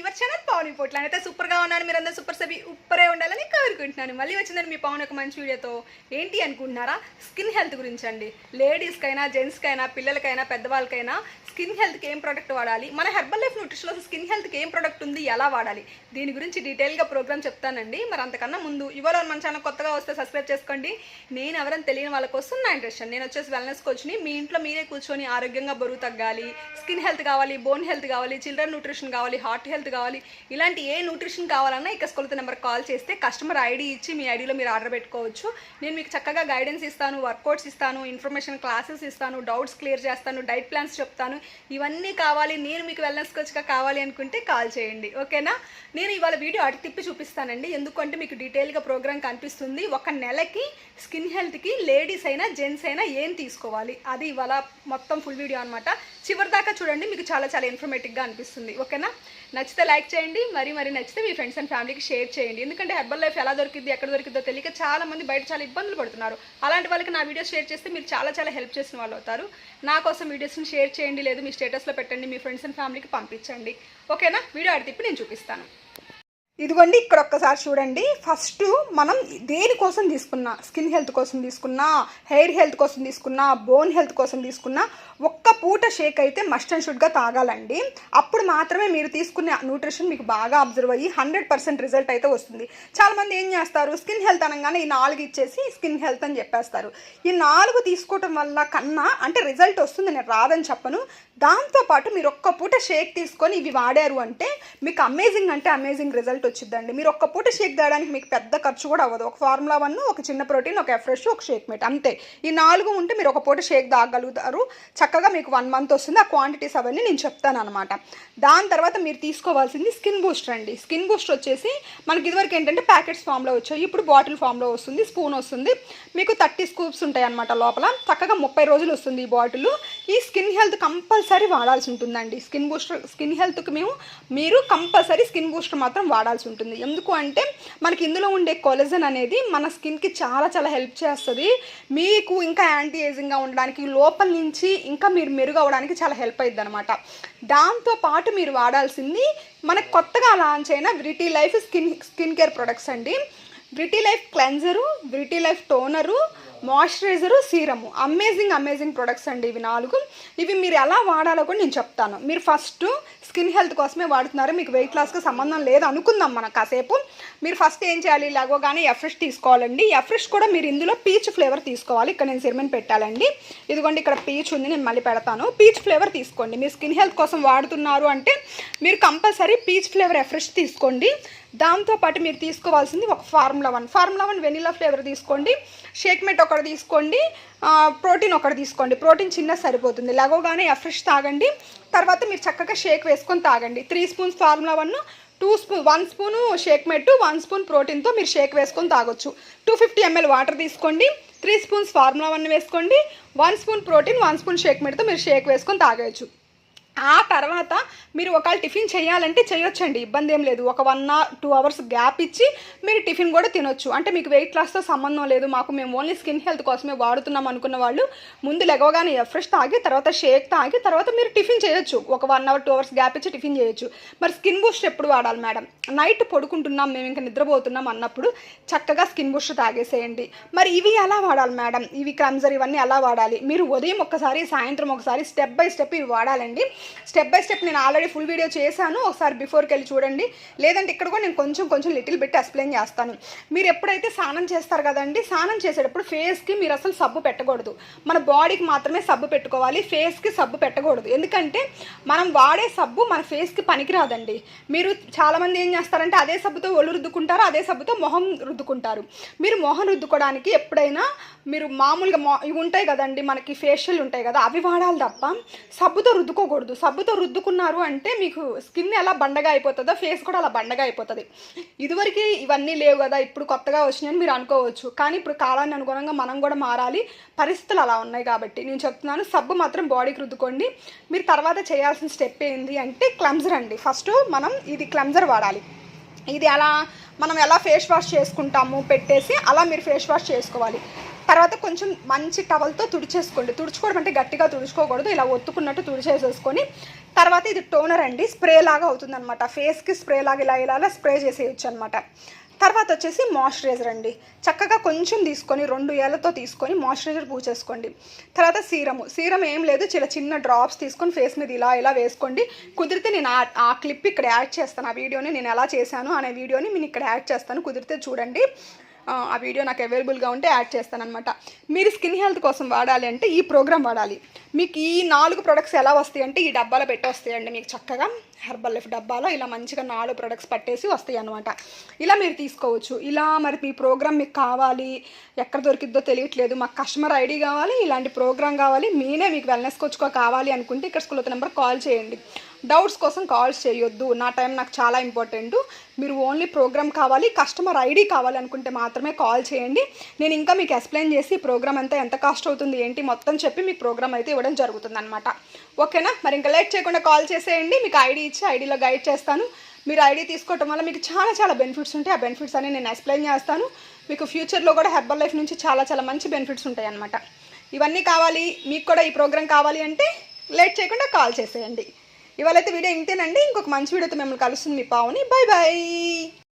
Your channel Pawan పోట్ల. అయితే సూపర్గా ఉన్నాను. మీరు అందరూ సూపర్ సభి ఉప్పరే ఉండాలని కోరుకుంటున్నాను. మళ్ళీ వచ్చిందని మీ పవన్ ఒక మంచి వీడియోతో ఏంటి అనుకుంటున్నారా? స్కిన్ హెల్త్ గురించి అండి లేడీస్కైనా జెంట్స్కైనా పిల్లలకైనా పెద్దవాళ్ళకైనా స్కిన్ హెల్త్కి ఏం ప్రోడక్ట్ వాడాలి? మన హెర్బల్ లైఫ్ న్యూట్రిషన్లో స్కిన్ హెల్త్కి ఏం ప్రోడక్ట్ ఉంది? ఎలా వాడాలి? దీని గురించి డీటెయిల్గా ప్రోగ్రామ్ చెప్తానండి. మరి అంతకన్నా ముందు ఇవాళ మన ఛానల్ కొత్తగా వస్తే సబ్స్క్రైబ్ చేసుకోండి. నేను ఎవరైనా తెలియని వాళ్ళ కోసం నా ఇంట్రెస్ట్ నేను వచ్చేసి వెల్నెస్ కోచ్ని మీ ఇంట్లో మీరే కూర్చొని ఆరోగ్యంగా బరువు తగ్గాలి. స్కిన్ హెల్త్ కావాలి బోన్ హెల్త్ కావాలి చిల్డ్రన్ న్యూట్రిషన్ కావాలి హార్ట్ హెల్త్ కావాలి. ఇలాంటి ఏ న్యూట్రిషన్ కావాలన్నా ఇక స్కూల్తో నెంబర్ కాల్ చేస్తే కస్టమర్ ఐడి ఇచ్చి మీ ఐడిలో మీరు ఆర్డర్ పెట్టుకోవచ్చు. నేను మీకు చక్కగా గైడెన్స్ ఇస్తాను వర్కౌట్స్ ఇస్తాను ఇన్ఫర్మేషన్ క్లాసెస్ ఇస్తాను డౌట్స్ క్లియర్ చేస్తాను డైట్ ప్లాన్స్ చెప్తాను. ఇవన్నీ కావాలి. నేను మీకు వెల్నెస్ కోచ్గా కావాలి అనుకుంటే కాల్ చేయండి. ఓకేనా? నేను ఇవాళ వీడియో అటు తిప్పి చూపిస్తానండి. ఎందుకంటే మీకు డీటెయిల్గా ప్రోగ్రామ్ కనిపిస్తుంది. ఒక నెలకి స్కిన్ హెల్త్కి లేడీస్ అయినా జెంట్స్ అయినా ఏం తీసుకోవాలి? అది ఇవాళ మొత్తం ఫుల్ వీడియో అనమాట చివరి దాకా చూడండి. మీకు చాలా చాలా ఇన్ఫర్మేటివ్గా అనిపిస్తుంది. ఓకేనా? నచ్చితే లైక్ చేయండి మరి మరి నచ్చితే మీ ఫ్రెండ్స్ అండ్ ఫ్యామిలీకి షేర్ చేయండి. ఎందుకంటే హెర్బల్ లైఫ్ ఎలా దొరికింది ఎక్కడ దొరికిందో తెలియక చాలా మంది బయట చాలా ఇబ్బందులు పడుతున్నారు. అలాంటి వాళ్ళకి నా వీడియోస్ షేర్ చేస్తే మీరు చాలా చాలా హెల్ప్ చేసిన వాళ్ళు అవుతారు. నా కోసం వీడియోస్ని షేర్ చేయండి లేదు మీ స్టేటస్లో పెట్టండి మీ ఫ్రెండ్స్ అండ్ ఫ్యామిలీకి పంపించండి. ఓకేనా? వీడియో ఆడి తిప్పి నేను చూపిస్తాను. ఇదిగోండి ఇక్కడ ఒక్కసారి చూడండి. ఫస్ట్ మనం దేనికోసం తీసుకున్నా స్కిన్ హెల్త్ కోసం తీసుకున్నా హెయిర్ హెల్త్ కోసం తీసుకున్నా బోన్ హెల్త్ కోసం తీసుకున్నా ఒక్క పూట షేక్ అయితే మస్ట్ అండ్ షుడ్గా తాగాలండి. అప్పుడు మాత్రమే మీరు తీసుకునే న్యూట్రిషన్ మీకు బాగా అబ్జర్వ్ అయ్యి హండ్రెడ్ పర్సెంట్ రిజల్ట్ అయితే వస్తుంది. చాలామంది ఏం చేస్తారు? స్కిన్ హెల్త్ అనగానే ఈ నాలుగు ఇచ్చేసి స్కిన్ హెల్త్ అని చెప్పేస్తారు. ఈ నాలుగు తీసుకోవటం వల్ల కన్నా అంటే రిజల్ట్ వస్తుంది నేను రాదని చెప్పను. దాంతోపాటు మీరు ఒక్క పూట షేక్ తీసుకొని ఇవి వాడారు అంటే మీకు అమేజింగ్ అంటే అమేజింగ్ రిజల్ట్ వచ్చిందండి మీరు ఒక్క పూట షేక్ తాగడానికి మీకు పెద్ద ఖర్చు కూడా అవ్వదు. ఒక ఫార్ములా వన్ ఒక చిన్న ప్రోటీన్ ఒక ఎఫ్రెష్ ఒక షేక్ మేట్. అంతే. ఈ నాలుగు ఉంటే మీరు ఒక పూట షేక్ తాగలుగుతారు. చక్కగా మీకు వన్ మంత్ వస్తుంది. ఆ క్వాంటిటీస్ అవన్నీ నేను చెప్తాను అనమాట దాని తర్వాత మీరు తీసుకోవాల్సింది స్కిన్ బూస్టర్ అండి. స్కిన్ బూస్టర్ వచ్చేసి మనకి ఇదివరకు ఏంటంటే ప్యాకెట్స్ ఫామ్లో వచ్చాయి. ఇప్పుడు బాటిల్ ఫామ్లో వస్తుంది. స్పూన్ వస్తుంది. మీకు థర్టీ స్కూప్స్ ఉంటాయి అనమాట లోపల. చక్కగా ముప్పై రోజులు వస్తుంది ఈ బాటిల్. ఈ స్కిన్ హెల్త్ కంపల్సరీ వాడాల్సి ఉంటుందండి. స్కిన్ బూస్టర్ స్కిన్ హెల్త్కి మేము మీరు కంపల్సరీ స్కిన్ బూస్టర్ మాత్రం వాడాల్సి ఉంటుంది. ఎందుకు అంటే మనకి ఇందులో ఉండే కొలజన్ అనేది మన స్కిన్కి చాలా చాలా హెల్ప్ చేస్తుంది. మీకు ఇంకా యాంటీ ఏజింగ్గా ఉండడానికి లోపల నుంచి ఇంకా మీరు మెరుగవడానికి చాలా హెల్ప్ అయ్యిద్ది అనమాట దాంతో పాటు మీరు వాడాల్సింది మనకు కొత్తగా లాంచ్ అయిన brity life skin skin care products అండి. Brity life cleanser brity life toner moisturiser serum. Amazing amazing products అండి ఇవి నాలుగు. ఇవి మీరు ఎలా వాడాలో కూడా నేను చెప్తాను. మీరు ఫస్ట్ స్కిన్ హెల్త్ కోసమే వాడుతున్నారు. మీకు వెయిట్ లాస్కి సంబంధం లేదు అనుకుందాం మనం కాసేపు. మీరు ఫస్ట్ ఏం చేయాలి? ఇలాగోగానే ఎఫ్రెష్ తీసుకోవాలండి. ఎఫ్రెష్ కూడా మీరు ఇందులో పీచ్ ఫ్లేవర్ తీసుకోవాలి. ఇక్కడ నేను సిరిమెన్ పెట్టాలండి. ఇదిగోండి ఇక్కడ పీచ్ ఉంది. నేను మళ్ళీ పెడతాను. పీచ్ ఫ్లేవర్ తీసుకోండి. మీరు స్కిన్ హెల్త్ కోసం వాడుతున్నారు అంటే మీరు కంపల్సరీ పీచ్ ఫ్లేవర్ ఎఫ్రెష్ తీసుకోండి. దాంతోపాటు మీరు తీసుకోవాల్సింది ఒక formula one. Formula one vanilla flavour తీసుకోండి. షేక్ మెట్ ఒకటి తీసుకోండి. ప్రోటీన్ ఒకటి తీసుకోండి. ప్రోటీన్ చిన్న సరిపోతుంది. లగోగానే ఎఫ్రెష్ తాగండి. తర్వాత మీరు చక్కగా షేక్ వేసుకొని తాగండి. Three spoons formula one two spoon one spoon shake mate one spoon ప్రోటీన్తో మీరు షేక్ వేసుకొని తాగొచ్చు. టూ ఫిఫ్టీ ఎంఎల్ వాటర్ తీసుకోండి. త్రీ స్పూన్స్ ఫార్ములా వన్ వేసుకోండి. One spoon protein one spoon shake మెట్తో మీరు షేక్ వేసుకొని తాగవచ్చు ఆ తర్వాత మీరు ఒకవేళ టిఫిన్ చేయాలంటే చేయొచ్చండి ఇబ్బంది ఏం లేదు. ఒక one hour two hours gap ఇచ్చి మీరు టిఫిన్ కూడా తినొచ్చు. అంటే మీకు వెయిట్ లాస్తో సంబంధం లేదు. మాకు మేము ఓన్లీ స్కిన్ హెల్త్ కోసమే వాడుతున్నాం అనుకున్న వాళ్ళు ముందు లెగవగానే ఫ్రెష్ తాగి తర్వాత షేక్ తాగి తర్వాత మీరు టిఫిన్ చేయొచ్చు. ఒక one hour two hours gap ఇచ్చి టిఫిన్ చేయొచ్చు. మరి స్కిన్ బూస్ట్ ఎప్పుడు వాడాలి మేడం? నైట్ పడుకుంటున్నాం మేము ఇంకా నిద్రపోతున్నాం అన్నప్పుడు చక్కగా స్కిన్ బూస్ట్ తాగేసేయండి. మరి ఇవి ఎలా వాడాలి మేడం? ఇవి క్రమ్జర్ ఇవన్నీ ఎలా వాడాలి? మీరు ఉదయం ఒకసారి సాయంత్రం ఒకసారి స్టెప్ బై స్టెప్ ఇవి వాడాలండి. స్టెప్ బై స్టెప్ నేను ఆల్రెడీ ఫుల్ వీడియో చేశాను. ఒకసారి బిఫోర్కి వెళ్ళి చూడండి. లేదంటే ఇక్కడ కూడా నేను కొంచెం కొంచెం లిటిల్ బిట్ ఎక్స్ప్లెయిన్ చేస్తాను. మీరు ఎప్పుడైతే స్నానం చేస్తారు కదండి స్నానం చేసేటప్పుడు ఫేస్కి మీరు అసలు సబ్బు పెట్టకూడదు. మన బాడీకి మాత్రమే సబ్బు పెట్టుకోవాలి ఫేస్కి సబ్బు పెట్టకూడదు. ఎందుకంటే మనం వాడే సబ్బు మన ఫేస్కి పనికిరాదండి. మీరు చాలామంది ఏం చేస్తారంటే అదే సబ్బుతో ఒళ్ళు రుద్దుకుంటారు అదే సబ్బుతో మొహం రుద్దుకుంటారు. మీరు మొహం రుద్దుకోవడానికి ఎప్పుడైనా మీరు మామూలుగా మొ ఇవి ఉంటాయి కదండి మనకి ఫేషియల్ ఉంటాయి కదా అవి వాడాలి తప్ప సబ్బుతో రుద్దుకోకూడదు. సబ్బుతో రుద్దుకున్నారు అంటే మీకు స్కిన్ ఎలా బండగా అయిపోతుందో ఫేస్ కూడా అలా బండగా అయిపోతుంది. ఇదివరకు ఇవన్నీ లేవు కదా ఇప్పుడు కొత్తగా వచ్చినాయని మీరు అనుకోవచ్చు. కానీ ఇప్పుడు కాలాన్ని అనుగుణంగా మనం కూడా మారాలి. పరిస్థితులు అలా ఉన్నాయి కాబట్టి నేను చెప్తున్నాను సబ్బు మాత్రం బాడీకి రుద్దుకోండి. మీరు తర్వాత చేయాల్సిన స్టెప్ ఏంటి అంటే క్లమ్జర్ అండి. ఫస్ట్ మనం ఇది క్లమ్జర్ వాడాలి. ఇది అలా మనం ఎలా ఫేస్ వాష్ చేసుకుంటాము పెట్టేసి అలా మీరు ఫేస్ వాష్ చేసుకోవాలి. తర్వాత కొంచెం మంచి టవల్తో తుడిచేసుకోండి. తుడుచుకోవడం అంటే గట్టిగా తుడుచుకోకూడదు. ఇలా ఒత్తుకున్నట్టు తుడిచేసేసుకొని తర్వాత ఇది టోనర్ అండి. స్ప్రే లాగా అవుతుంది అనమాట ఫేస్కి స్ప్రే లాగా ఇలా ఇలా ఇలా స్ప్రే చేసేయచ్చు అనమాట తర్వాత వచ్చేసి మాయిశ్చరైజర్ అండి. చక్కగా కొంచెం తీసుకొని రెండు ఏళ్ళతో తీసుకొని మాయిశ్చరైజర్ పూసేసుకోండి తర్వాత సీరము సీరం ఏం లేదు. చాలా చిన్న డ్రాప్స్ తీసుకొని ఫేస్ మీద ఇలా ఇలా వేసుకోండి. కుదిరితే నేను ఆ- ఆ క్లిప్ ఇక్కడ యాడ్ చేస్తాను. ఆ వీడియోని నేను ఎలా చేశాను అనే వీడియోని నేను ఇక్కడ యాడ్ చేస్తాను. కుదిరితే చూడండి. ఆ, వీడియో నాకు అవైలబుల్గా ఉంటే యాడ్ చేస్తాను అనమాట మీరు స్కిన్ హెల్త్ కోసం వాడాలి అంటే ఈ ప్రోగ్రామ్ వాడాలి. మీకు ఈ నాలుగు ప్రొడక్ట్స్ ఎలా వస్తాయి అంటే ఈ డబ్బాలో పెట్టి వస్తాయండి మీకు చక్కగా. హెర్బల్ లైఫ్ డబ్బాలో ఇలా మంచిగా నాలుగు ప్రొడక్ట్స్ పట్టేసి వస్తాయి అనమాట ఇలా మీరు తీసుకోవచ్చు. ఇలా మరి మీ ప్రోగ్రామ్ మీకు కావాలి ఎక్కడ దొరికిద్దో తెలియట్లేదు. మాకు కస్టమర్ ఐడి కావాలి ఇలాంటి ప్రోగ్రామ్ కావాలి మీనే మీకు వెల్నెస్ కోచ్కో కావాలి అనుకుంటే ఇక్కడ స్కూల్ నెంబర్ కాల్ చేయండి. డౌట్స్ కోసం కాల్స్ చేయొద్దు. నా టైం నాకు చాలా ఇంపార్టెంట్ మీరు ఓన్లీ ప్రోగ్రామ్ కావాలి కస్టమర్ ఐడి కావాలి అనుకుంటే మాత్రమే కాల్ చేయండి. నేను ఇంకా మీకు ఎక్స్ప్లెయిన్ చేసి ప్రోగ్రామ్ అంతా ఎంత కాస్ట్ అవుతుంది ఏంటి మొత్తం చెప్పి మీకు ప్రోగ్రామ్ అయితే ఇవ్వడం జరుగుతుంది అనమాట ఓకేనా మరి ఇంకా లేట్ చేయకుండా కాల్ చేసేయండి. మీకు ఐడి ఇచ్చి ఐడిలో గైడ్ చేస్తాను. మీరు ఐడి తీసుకోవటం వల్ల మీకు చాలా చాలా బెనిఫిట్స్ ఉంటాయి. ఆ బెనిఫిట్స్ అన్ని నేను ఎక్స్ప్లెయిన్ చేస్తాను. మీకు ఫ్యూచర్లో కూడా హెర్బల్ లైఫ్ నుంచి చాలా చాలా మంచి బెనిఫిట్స్ ఉంటాయి అనమాట ఇవన్నీ కావాలి మీకు కూడా ఈ ప్రోగ్రామ్ కావాలి అంటే లేట్ చేయకుండా కాల్ చేసేయండి. ఇవాళైతే వీడియో ఇంతేనండి. ఇంకొక మంచి వీడియోతో మిమ్మల్ని కలుస్తుంది మీ పావుని. Bye bye